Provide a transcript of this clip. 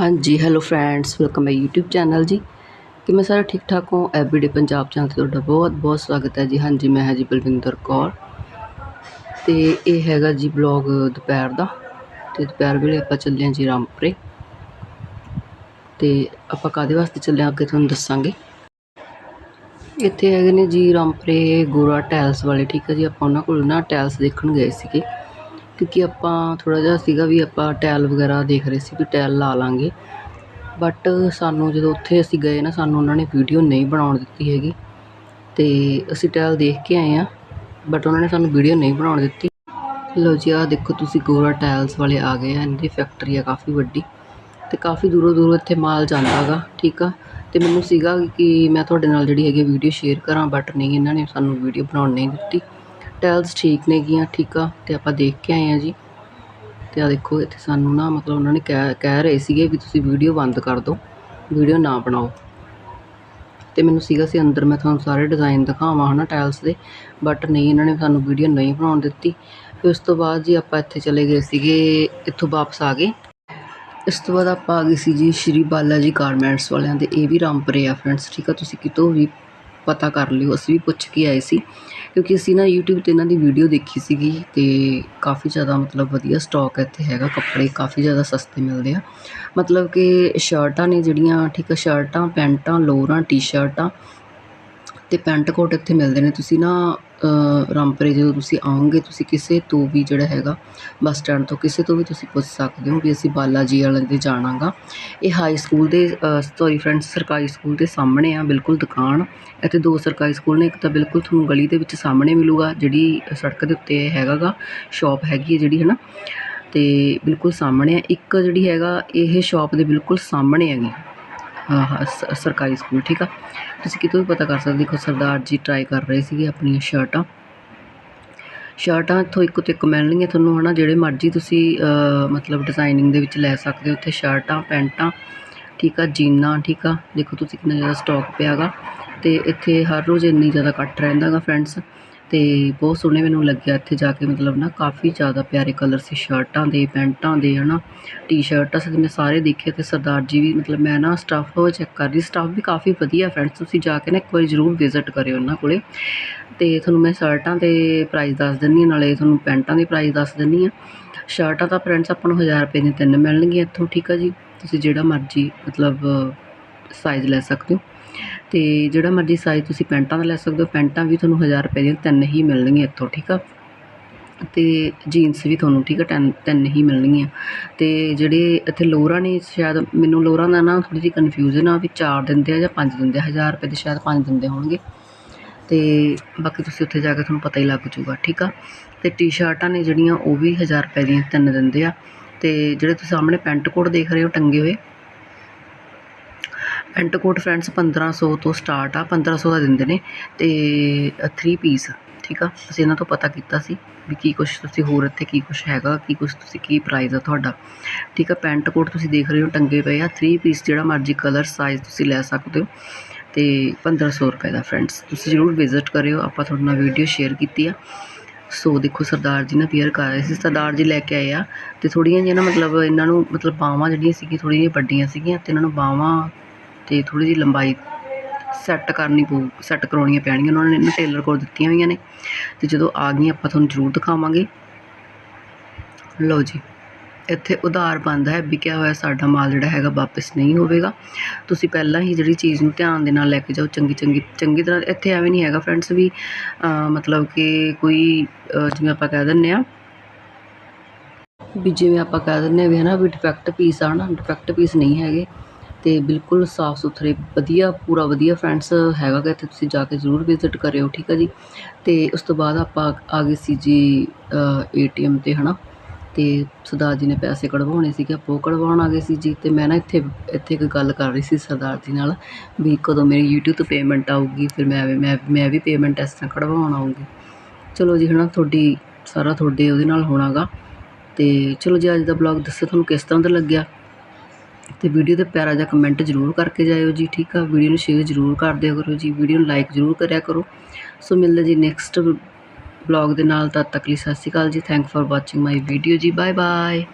ਹਾਂਜੀ hello friends welcome my YouTube channel ਜੀ। ਕਿ ਮੈਂ ਸਾਰਾ ਠੀਕ ਠਾਕ ਹੋ ਐਵਰੀਡੇ ਪੰਜਾਬ ਚੈਨਲ ਤੇ ਤੁਹਾਡਾ ਬਹੁਤ ਬਹੁਤ ਸਵਾਗਤ ਹੈ ਜੀ। ਹਾਂਜੀ, ਮੈਂ ਹਾਂ ਜੀ ਬਲਵਿੰਦਰ ਕੌਰ। ਤੇ ਇਹ ਹੈਗਾ ਜੀ ਬਲੌਗ ਦੁਪਹਿਰ ਦਾ। ਤੇ ਦੁਪਹਿਰ ਵੇਲੇ ਆਪਾਂ ਚੱਲੇ ਹਾਂ ਜੀ ਰਾਮਪੁਰੇ। ਤੇ ਆਪਾਂ ਕਾਦੇ ਵਾਸਤੇ ਚੱਲੇ ਹਾਂ, ਅੱਗੇ ਤੁਹਾਨੂੰ ਦੱਸਾਂਗੇ। ਇੱਥੇ ਹੈਗੇ ਨੇ ਜੀ ਰਾਮਪੁਰੇ ਗੋਰਾ ਟੈਲਸ ਵਾਲੇ, ਠੀਕ ਹੈ ਜੀ। ਆਪਾਂ ਉਹਨਾਂ ਕੋਲ ਨਾ ਟੈਲਸ ਦੇਖਣ ਗਏ ਸੀਗੇ। ਕਿਉਂਕਿ ਆਪਾਂ ਥੋੜ੍ਹਾ ਜਿਹਾ ਸੀਗਾ ਵੀ ਆਪਾਂ ਟਾਇਲ ਵਗੈਰਾ ਦੇਖ ਰਹੇ ਸੀ ਵੀ ਟੈਲ ਲਾ ਲਵਾਂਗੇ ਬਟ ਸਾਨੂੰ ਜਦੋਂ ਉੱਥੇ ਅਸੀਂ ਗਏ ਨਾ, ਸਾਨੂੰ ਉਹਨਾਂ ਨੇ ਵੀਡੀਓ ਨਹੀਂ ਬਣਾਉਣ ਦਿੱਤੀ ਹੈਗੀ। ਅਤੇ ਅਸੀਂ ਟਾਇਲ ਦੇਖ ਕੇ ਆਏ ਹਾਂ ਬਟ ਉਹਨਾਂ ਨੇ ਸਾਨੂੰ ਵੀਡੀਓ ਨਹੀਂ ਬਣਾਉਣ ਦਿੱਤੀ। ਲਓ ਜੀ, ਆਹ ਦੇਖੋ ਤੁਸੀਂ ਗੋਰਾ ਟਾਇਲਸ ਵਾਲੇ ਆ ਗਏ ਆ ਇਹਨਾਂ ਦੀ ਫੈਕਟਰੀ ਆ ਕਾਫੀ ਵੱਡੀ। ਅਤੇ ਕਾਫੀ ਦੂਰੋਂ ਦੂਰੋਂ ਇੱਥੇ ਮਾਲ ਜਾਂਦਾ ਹੈਗਾ ਠੀਕ ਆ? ਅਤੇ ਮੈਨੂੰ ਸੀਗਾ ਕਿ ਮੈਂ ਤੁਹਾਡੇ ਨਾਲ ਜਿਹੜੀ ਹੈਗੀ ਵੀਡੀਓ ਸ਼ੇਅਰ ਕਰਾਂ ਬਟ ਨਹੀਂ, ਇਹਨਾਂ ਨੇ ਸਾਨੂੰ ਵੀਡੀਓ ਬਣਾਉਣ ਨਹੀਂ ਦਿੱਤੀ। ਟੈਲਸ ਠੀਕ ਨੇਗੀਆਂ ਠੀਕ ਆ, ਤੇ ਆਪਾਂ ਦੇਖ ਕੇ ਆਏ ਆ ਜੀ। ਤੇ ਆ ਦੇਖੋ, ਇੱਥੇ ਸਾਨੂੰ ਨਾ ਮਤਲਬ ਉਹਨਾਂ ਨੇ ਕਹਿ ਕਹਿ ਰਹੇ ਸੀਗੇ ਵੀ ਤੁਸੀਂ ਵੀਡੀਓ ਬੰਦ ਕਰ ਦਿਓ ਵੀਡੀਓ ਨਾ ਬਣਾਓ। ਤੇ ਮੈਨੂੰ ਸੀਗਾ ਸੀ ਅੰਦਰ ਮੈਂ ਤੁਹਾਨੂੰ ਸਾਰੇ ਡਿਜ਼ਾਈਨ ਦਿਖਾਵਾਂ ਹਨਾ ਟਾਇਲਸ ਦੇ ਬਟ ਨਹੀਂ, ਇਹਨਾਂ ਨੇ ਸਾਨੂੰ ਵੀਡੀਓ ਨਹੀਂ ਬਣਾਉਣ ਦਿੱਤੀ। ਫਿਰ ਉਸ ਤੋਂ ਬਾਅਦ ਜੀ ਆਪਾਂ ਇੱਥੇ ਚਲੇ ਗਏ ਸੀਗੇ, ਇੱਥੋਂ ਵਾਪਸ ਆ ਗਏ। ਇਸ ਤੋਂ ਬਾਅਦ ਆਪਾਂ ਆ ਗਏ ਸੀ ਜੀ ਸ਼੍ਰੀ ਬਾਲਾ ਜੀ ਗਾਰਮੈਂਟਸ ਵਾਲਿਆਂ ਦੇ, ਇਹ ਵੀ ਰਾਮਪੁਰੇ ਆ ਫਰੈਂਡਸ ਠੀਕ ਆ, ਤੁਸੀਂ ਕਿਤੋਂ ਵੀ ਪਤਾ ਕਰ ਲਿਓ, ਅਸੀਂ ਵੀ ਪੁੱਛ ਕੇ ਆਏ ਸੀ। ਕਿਉਂਕਿ ਅਸੀਂ ਨਾ YouTube ਤੇ ਇਹਨਾਂ ਦੀ ਵੀਡੀਓ ਦੇਖੀ ਸੀਗੀ ਅਤੇ ਕਾਫੀ ਜ਼ਿਆਦਾ ਮਤਲਬ ਵਧੀਆ ਸਟਾਕ ਇੱਥੇ ਹੈਗਾ, ਕੱਪੜੇ ਕਾਫੀ ਜ਼ਿਆਦਾ ਸਸਤੇ ਮਿਲਦੇ ਆ। ਮਤਲਬ ਕਿ ਸ਼ਰਟਾਂ ਨੇ ਜਿਹੜੀਆਂ, ਠੀਕ ਆ ਸ਼ਰਟਾਂ ਪੈਂਟਾਂ ਲੋਅਰਾਂ ਟੀ-ਸ਼ਰਟਾਂ ਅਤੇ ਪੈਂਟ ਕੋਟ ਇੱਥੇ ਮਿਲਦੇ ਨੇ। ਤੁਸੀਂ ਨਾ ਰਾਮਪੁਰੇ ਜਦੋਂ ਤੁਸੀਂ ਆਓਗੇ, ਤੁਸੀਂ ਕਿਸੇ ਤੋਂ ਵੀ ਜਿਹੜਾ ਹੈਗਾ ਬੱਸ ਸਟੈਂਡ ਤੋਂ ਕਿਸੇ ਤੋਂ ਵੀ ਤੁਸੀਂ ਪੁੱਛ ਸਕਦੇ ਹੋ ਵੀ ਅਸੀਂ ਬਾਲਾ ਜੀ ਵਾਲੇ ਦੇ ਜਾਣਾਗਾ। ਇਹ ਹਾਈ ਸਕੂਲ ਦੇ ਸੋਰੀ ਫਰੈਂਡਸ ਸਰਕਾਰੀ ਸਕੂਲ ਦੇ ਸਾਹਮਣੇ ਆ, ਬਿਲਕੁਲ ਦੁਕਾਨ। ਇੱਥੇ ਦੋ ਸਰਕਾਰੀ ਸਕੂਲ ਨੇ, ਇੱਕ ਤਾਂ ਬਿਲਕੁਲ ਤੁਹਾਨੂੰ ਗਲੀ ਦੇ ਵਿੱਚ ਸਾਹਮਣੇ ਮਿਲੂਗਾ, ਜਿਹੜੀ ਸੜਕ ਦੇ ਉੱਤੇ ਹੈਗਾ ਗਾ ਸ਼ਾਪ ਹੈਗੀ ਹੈ ਜਿਹੜੀ ਹੈ ਨਾ ਤੇ ਬਿਲਕੁਲ ਸਾਹਮਣੇ ਆ। ਇੱਕ ਜਿਹੜੀ ਹੈਗਾ, ਇਹ ਸ਼ਾਪ ਦੇ ਬਿਲਕੁਲ ਸਾਹਮਣੇ ਹੈਗੀ। ਸਰਕਾਰੀ ਸਕੂਲ, ਠੀਕ ਆ? ਤੁਸੀਂ ਕਿਤੋਂ ਵੀ ਪਤਾ ਕਰ ਸਕਦੇ, ਦੇਖੋ ਸਰਦਾਰ ਜੀ ਟਰਾਈ ਕਰ ਰਹੇ ਸੀਗੇ ਆਪਣੀਆਂ ਸ਼ਰਟਾਂ। ਸ਼ਰਟਾਂ ਇੱਥੋਂ ਇੱਕ ਤੋਂ ਇੱਕ ਮਿਲਣਗੀਆਂ ਤੁਹਾਨੂੰ, ਹਨਾ? ਜਿਹੜੇ ਮਰਜ਼ੀ ਤੁਸੀਂ ਮਤਲਬ ਡਿਜ਼ਾਈਨਿੰਗ ਦੇ ਵਿੱਚ ਲੈ ਸਕਦੇ ਹੋ ਇੱਥੇ ਸ਼ਰਟਾਂ, ਪੈਂਟਾਂ, ਠੀਕ ਆ? ਜੀਨਾਂ, ਠੀਕ ਆ? ਦੇਖੋ ਤੁਸੀਂ ਕਿੰਨਾ ਜ਼ਿਆਦਾ ਸਟਾਕ ਪਿਆ ਗਾ। ਤੇ ਇੱਥੇ ਹਰ ਰੋਜ਼ ਇੰਨੀ ਜ਼ਿਆਦਾ ਕੱਟ ਰਹਿੰਦਾ ਗਾ ਫਰੈਂਡਸ ਤੇ ਬਹੁਤ ਸੋਹਣੇ ਮੈਨੂੰ ਲੱਗਿਆ ਇੱਥੇ ਜਾ ਕੇ, ਮਤਲਬ ਨਾ ਕਾਫੀ ਜ਼ਿਆਦਾ ਪਿਆਰੇ ਕਲਰ ਸੀ, ਸ਼ਰਟਾਂ ਦੇ, ਪੈਂਟਾਂ ਦੇ, ਹਨਾ। ਟੀ-ਸ਼ਰਟਾਂ ਸੀ ਮੈਂ ਸਾਰੇ ਦੇਖੇ ਤੇ ਸਰਦਾਰ ਜੀ ਵੀ, ਮਤਲਬ ਮੈਂ ਨਾ ਸਟਾਫ ਚੈੱਕ ਕਰ ਰਹੀ ਸਟਾਫ ਵੀ ਕਾਫੀ ਵਧੀਆ ਫਰੈਂਡਸ ਤੁਸੀਂ ਜਾ ਕੇ ਨਾ ਇੱਕ ਵਾਰੀ ਜ਼ਰੂਰ ਵਿਜ਼ਿਟ ਕਰਿਓ ਉਹਨਾਂ ਕੋਲੇ। ਤੇ ਤੁਹਾਨੂੰ ਮੈਂ ਸ਼ਰਟਾਂ ਦੇ ਪ੍ਰਾਈਸ ਦੱਸ ਦਿੰਨੀ ਹਾਂ, ਨਾਲੇ ਤੁਹਾਨੂੰ ਪੈਂਟਾਂ ਦੇ ਪ੍ਰਾਈਸ ਦੱਸ ਦਿੰਨੀ ਆ ਸ਼ਰਟਾਂ ਤਾਂ ਫਰੈਂਡਸ ਆਪਾਂ ਨੂੰ 1000 ਰੁਪਏ ਦੀਆਂ ਤਿੰਨ ਮਿਲਣਗੀਆਂ ਇੱਥੋਂ, ਠੀਕ ਆ ਜੀ? ਤੁਸੀਂ ਜਿਹੜਾ ਮਰਜ਼ੀ, ਮਤਲਬ ਸਾਈਜ਼ ਲੈ ਸਕਦੇ ਹੋ। ਤੇ ਜਿਹੜਾ ਮਰਜ਼ੀ ਸਾਈਜ਼ ਤੁਸੀਂ ਪੈਂਟਾਂ ਦਾ ਲੈ ਸਕਦੇ ਹੋ, ਪੈਂਟਾਂ ਵੀ ਤੁਹਾਨੂੰ 1000 ਰੁਪਏ ਦੀਆਂ ਤਿੰਨ ਹੀ ਮਿਲਣਗੀਆਂ ਇੱਥੋਂ, ਠੀਕ ਆ? ਅਤੇ ਜੀਨਸ ਵੀ ਤੁਹਾਨੂੰ, ਠੀਕ ਆ ਟੈਨ ਤਿੰਨ ਹੀ ਮਿਲਣਗੀਆਂ। ਅਤੇ ਜਿਹੜੇ ਇੱਥੇ ਲੋਰਾਂ ਨੇ, ਸ਼ਾਇਦ ਮੈਨੂੰ ਲੋਰਾਂ ਦਾ ਨਾ ਥੋੜ੍ਹੀ ਜਿਹੀ ਕਨਫਿਊਜ਼ਨ ਆ ਵੀ ਚਾਰ ਦਿੰਦੇ ਆ ਜਾਂ ਪੰਜ ਦਿੰਦੇ ਆ 1000 ਰੁਪਏ ਦੇ ਸ਼ਾਇਦ ਪੰਜ ਦਿੰਦੇ ਹੋਣਗੇ। ਅਤੇ ਬਾਕੀ ਤੁਸੀਂ ਉੱਥੇ ਜਾ ਕੇ ਤੁਹਾਨੂੰ ਪਤਾ ਹੀ ਲੱਗ ਜੂਗਾ ਠੀਕ ਆ? ਅਤੇ ਟੀ-ਸ਼ਰਟਾਂ ਨੇ ਜਿਹੜੀਆਂ ਉਹ ਵੀ 1000 ਰੁਪਏ ਦੀਆਂ ਤਿੰਨ ਦਿੰਦੇ ਆ। ਅਤੇ ਜਿਹੜੇ ਤੁਸੀਂ ਸਾਹਮਣੇ ਪੈਂਟ ਕੋਟ ਦੇਖ ਰਹੇ ਹੋ, ਟੰਗੇ ਹੋਏ ਪੈਂਟ ਕੋਟ ਫਰੈਂਡਸ 1500 ਤੋਂ ਸਟਾਰਟ ਆ 1500 ਦਾ ਦਿੰਦੇ ਨੇ ਅਤੇ ਥ੍ਰੀ ਪੀਸ ਠੀਕ ਆ? ਅਸੀਂ ਇਹਨਾਂ ਤੋਂ ਪਤਾ ਕੀਤਾ ਸੀ ਵੀ ਕੀ ਕੁਛ ਤੁਸੀਂ ਹੋਰ ਇੱਥੇ ਕੀ ਕੁਛ ਹੈਗਾ, ਕੀ ਕੁਛ ਤੁਸੀਂ ਕੀ ਪ੍ਰਾਈਜ਼ ਆ ਤੁਹਾਡਾ। ਠੀਕ ਆ, ਪੈਂਟ ਕੋਟ ਤੁਸੀਂ ਦੇਖ ਰਹੇ ਹੋ, ਟੰਗੇ ਪਏ ਆ ਥ੍ਰੀ ਪੀਸ ਜਿਹੜਾ ਮਰਜ਼ੀ ਕਲਰ ਸਾਈਜ਼ ਤੁਸੀਂ ਲੈ ਸਕਦੇ ਹੋ। ਤੇ 1500 ਰੁਪਏ ਦਾ ਫਰੈਂਡਸ, ਤੁਸੀਂ ਜ਼ਰੂਰ ਵਿਜ਼ਿਟ ਕਰਿਓ, ਆਪਾਂ ਤੁਹਾਡੇ ਨਾਲ ਵੀਡੀਓ ਸ਼ੇਅਰ ਕੀਤੀ ਆ। ਸੋ ਦੇਖੋ ਸਰਦਾਰ ਜੀ ਨਾ ਪੀਅਰ ਕਰ ਰਹੇ ਸੀ, ਸਰਦਾਰ ਜੀ ਲੈ ਕੇ ਆਏ ਆ ਤੇ ਥੋੜੀਆਂ ਜਿਹੀਆਂ ਨਾ ਮਤਲਬ ਇਹਨਾਂ ਨੂੰ ਮਤਲਬ ਬਾਹਾਂ ਜਿਹੜੀਆਂ ਸੀਗੀਆਂ, ਥੋੜ੍ਹੀਆਂ ਜਿਹੀਆਂ ਵੱਡੀਆਂ ਸੀਗੀਆਂ ਤੇ ਇਹਨਾਂ ਨੂੰ ਬਾਹਾਂ ਤੇ ਥੋੜੀ ਜਿਹੀ ਲੰਬਾਈ ਸੈੱਟ ਕਰਨੀ ਪਊ ਸੈੱਟ ਕਰਾਉਣੀਆਂ ਪੈਣਗੀਆਂ। ਉਹਨਾਂ ਨੇ ਟੇਲਰ ਕੋਲ ਦਿੱਤੀਆਂ ਹੋਈਆਂ ਨੇ। ਤੇ ਜਦੋਂ ਆ ਗਈਆਂ, ਆਪਾਂ ਤੁਹਾਨੂੰ ਜ਼ਰੂਰ ਦਿਖਾਵਾਂਗੇ। ਲਓ ਜੀ, ਇੱਥੇ ਉਧਾਰ ਬੰਦ ਹੈ ਵਿਕਿਆ ਹੋਇਆ ਸਾਡਾ ਮਾਲ ਜਿਹੜਾ ਹੈਗਾ ਵਾਪਸ ਨਹੀਂ ਹੋਵੇਗਾ। ਤੁਸੀਂ ਪਹਿਲਾਂ ਹੀ ਜਿਹੜੀ ਚੀਜ਼ ਨੂੰ ਧਿਆਨ ਦੇ ਨਾਲ ਲੈ ਕੇ ਜਾਓ, ਚੰਗੀ ਚੰਗੀ ਚੰਗੀ ਤਰ੍ਹਾਂ ਇੱਥੇ ਐਵੇਂ ਨਹੀਂ ਹੈਗਾ ਫਰੈਂਡਸ ਵੀ ਮਤਲਬ ਕਿ ਕੋਈ ਜਿਵੇਂ ਆਪਾਂ ਕਹਿ ਦਿੰਦੇ ਆ ਵੀ ਜਿਵੇਂ ਆਪਾਂ ਕਹਿ ਦਿੰਦੇ ਆ ਵੀ ਹਨਾ, ਵੀ ਡਿਫੈਕਟ ਪੀਸ ਆ ਨਾ ਡਿਫੈਕਟ ਪੀਸ ਨਹੀਂ ਹੈਗੇ। ਅਤੇ ਬਿਲਕੁਲ ਸਾਫ਼ ਸੁਥਰੇ, ਵਧੀਆ, ਪੂਰਾ ਵਧੀਆ ਫਰੈਂਡਸ ਹੈਗਾ ਗਾ, ਇੱਥੇ ਤੁਸੀਂ ਜਾ ਕੇ ਜ਼ਰੂਰ ਵਿਜ਼ਿਟ ਕਰਿਓ, ਠੀਕ ਆ ਜੀ? ਅਤੇ ਉਸ ਤੋਂ ਬਾਅਦ ਆਪਾਂ ਆ ਗਏ ਸੀ ਜੀ ਏ ਏਟੀਐਮ ਤੇ ਹੈ ਨਾ ਅਤੇ ਸਰਦਾਰ ਜੀ ਨੇ ਪੈਸੇ ਕਢਵਾਉਣੇ ਸੀਗੇ, ਆਪਾਂ ਉਹ ਕਢਵਾਉਣ ਆ ਗਏ ਸੀ ਜੀ ਅਤੇ ਮੈਂ ਨਾ ਇੱਥੇ ਇੱਥੇ ਇੱਕ ਗੱਲ ਕਰ ਰਹੀ ਸੀ ਸਰਦਾਰ ਜੀ ਨਾਲ, ਵੀ ਕਦੋਂ ਮੇਰੀ YouTube ਤੋਂ ਪੇਮੈਂਟ ਆਊਗੀ, ਫਿਰ ਮੈਂ ਮੈਂ ਮੈਂ ਵੀ ਪੇਮੈਂਟ ਇਸ ਤਰ੍ਹਾਂ ਕਢਵਾਉਣ ਆਊਂਗੀ। ਚਲੋ ਜੀ ਹੈ ਨਾ ਤੁਹਾਡੀ, ਸਾਰਾ ਤੁਹਾਡੇ ਉਹਦੇ ਨਾਲ ਹੋਣਾਗਾ ਅਤੇ ਚਲੋ ਜੀ, ਅੱਜ ਦਾ ਬਲੌਗ ਦੱਸੋ ਤੁਹਾਨੂੰ ਕਿਸ ਤਰ੍ਹਾਂ ਦਾ ਲੱਗਿਆ? ਤੇ ਵੀਡੀਓ ਤੇ ਪਿਆਰਾ ਜਿਹਾ ਕਮੈਂਟ ਜ਼ਰੂਰ ਕਰਕੇ ਜਾਇਓ ਜੀ, ਠੀਕ ਆ? ਵੀਡੀਓ ਨੂੰ ਸ਼ੇਅਰ ਜ਼ਰੂਰ ਕਰ ਦਿਆ ਕਰੋ ਜੀ, ਵੀਡੀਓ ਨੂੰ ਲਾਈਕ ਜ਼ਰੂਰ ਕਰਿਆ ਕਰੋ। ਸੋ ਮਿਲਦੇ ਜੀ ਨੈਕਸਟ ਬਲੌਗ ਦੇ ਨਾਲ, ਤਦ ਤੱਕ ਲਈ ਸਤਿ ਸ਼੍ਰੀ ਅਕਾਲ ਜੀ thank for watching my video ਜੀ ਬਾਏ ਬਾਏ